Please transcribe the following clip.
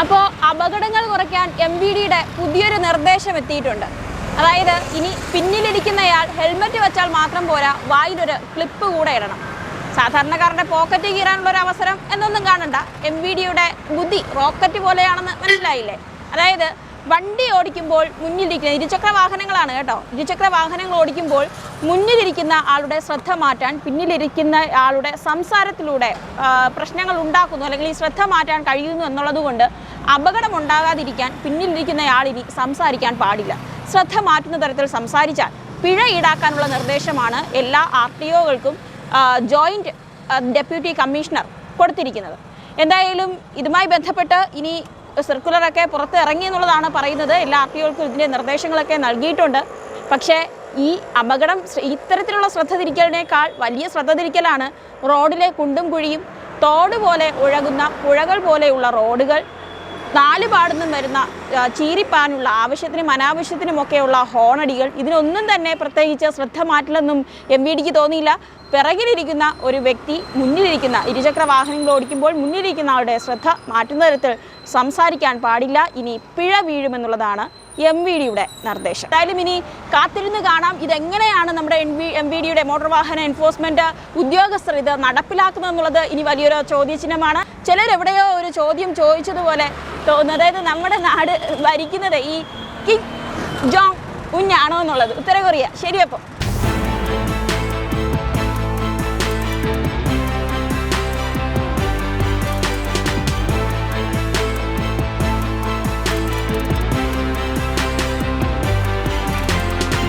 അപ്പോൾ അപകടങ്ങൾ കുറയ്ക്കാൻ എം വി ഡിയുടെ പുതിയൊരു നിർദ്ദേശം എത്തിയിട്ടുണ്ട് അതായത് ഇനി പിന്നിലിരിക്കുന്നയാൾ ഹെൽമറ്റ് വെച്ചാൽ മാത്രം പോരാ വായിലൊരു ക്ലിപ്പ് കൂടെ ഇടണം. സാധാരണക്കാരുടെ പോക്കറ്റ് കീറാനുള്ള ഒരു അവസരം എന്നൊന്നും കാണണ്ട. എം വി ഡിയുടെ ബുദ്ധി റോക്കറ്റ് പോലെയാണെന്ന് മനസ്സിലായില്ലേ? അതായത് വണ്ടി ഓടിക്കുമ്പോൾ മുന്നിലിരിക്കുന്ന ഇരുചക്ര വാഹനങ്ങളാണ് കേട്ടോ. ഇരുചക്ര വാഹനങ്ങൾ ഓടിക്കുമ്പോൾ മുന്നിലിരിക്കുന്ന ആളുടെ ശ്രദ്ധ മാറ്റാൻ പിന്നിലിരിക്കുന്ന ആളുടെ സംസാരത്തിലൂടെ പ്രശ്നങ്ങൾ ഉണ്ടാക്കുന്നു അല്ലെങ്കിൽ ഈ ശ്രദ്ധ മാറ്റാൻ കഴിയുന്നു എന്നുള്ളതുകൊണ്ട് അപകടം ഉണ്ടാകാതിരിക്കാൻ പിന്നിലിരിക്കുന്നയാൾ ഇനി സംസാരിക്കാൻ പാടില്ല. ശ്രദ്ധ മാറ്റുന്ന തരത്തിൽ സംസാരിച്ചാൽ പിഴ ഈടാക്കാനുള്ള നിർദ്ദേശമാണ് എല്ലാ ആർ ടി ഒകൾക്കും ജോയിന്റ് ഡെപ്യൂട്ടി കമ്മീഷണർ കൊടുത്തിരിക്കുന്നത്. എന്തായാലും ഇതുമായി ബന്ധപ്പെട്ട് ഇനി സർക്കുലറൊക്കെ പുറത്ത് ഇറങ്ങി എന്നുള്ളതാണ് പറയുന്നത്. എല്ലാ ആർ ടി ഇതിന്റെ നിർദ്ദേശങ്ങളൊക്കെ നൽകിയിട്ടുണ്ട്. പക്ഷേ ഈ അപകടം ഇത്തരത്തിലുള്ള ശ്രദ്ധ തിരിക്കലിനേക്കാൾ വലിയ ശ്രദ്ധ തിരിക്കലാണ് റോഡിലെ കുണ്ടും കുഴിയും തോട് പോലെ ഒഴകുന്ന പുഴകൾ പോലെയുള്ള റോഡുകൾ നാല് പാടുന്നും വരുന്ന ആ, ചീറിപ്പാനുള്ള ആവശ്യത്തിനും അനാവശ്യത്തിനുമൊക്കെയുള്ള ഹോണടികൾ. ഇതിനൊന്നും തന്നെ പ്രത്യേകിച്ച് ശ്രദ്ധ മാറ്റില്ലെന്നും എം വി ഡിക്ക് തോന്നിയില്ല. പിറകിലിരിക്കുന്ന ഒരു വ്യക്തി മുന്നിലിരിക്കുന്ന ഇരുചക്ര വാഹനങ്ങൾ ഓടിക്കുമ്പോൾ മുന്നിലിരിക്കുന്ന ആളുടെ ശ്രദ്ധ മാറ്റുന്ന തരത്തിൽ സംസാരിക്കാൻ പാടില്ല. ഇനി പിഴ വീഴുമെന്നുള്ളതാണ് എം വി ഡിയുടെ നിർദ്ദേശം. എന്തായാലും ഇനി കാത്തിരുന്ന് കാണാം. ഇതെങ്ങനെയാണ് നമ്മുടെ എം വി എം വി ഡിയുടെ മോട്ടോർ വാഹന എൻഫോഴ്സ്മെന്റ് ഉദ്യോഗസ്ഥർ ഇത് നടപ്പിലാക്കുന്നത് എന്നുള്ളത് ഇനി വലിയൊരു ചോദ്യചിഹ്നമാണ്. ചിലരെവിടെയോ ഒരു ചോദ്യം ചോദിച്ചതുപോലെ തോന്നുന്നത് അതായത് നമ്മുടെ നാട് ഭരിക്കുന്നത് ഈ കിങ് ജോങ് കുഞ്ഞാണോ എന്നുള്ളത്. ഉത്തര കൊറിയ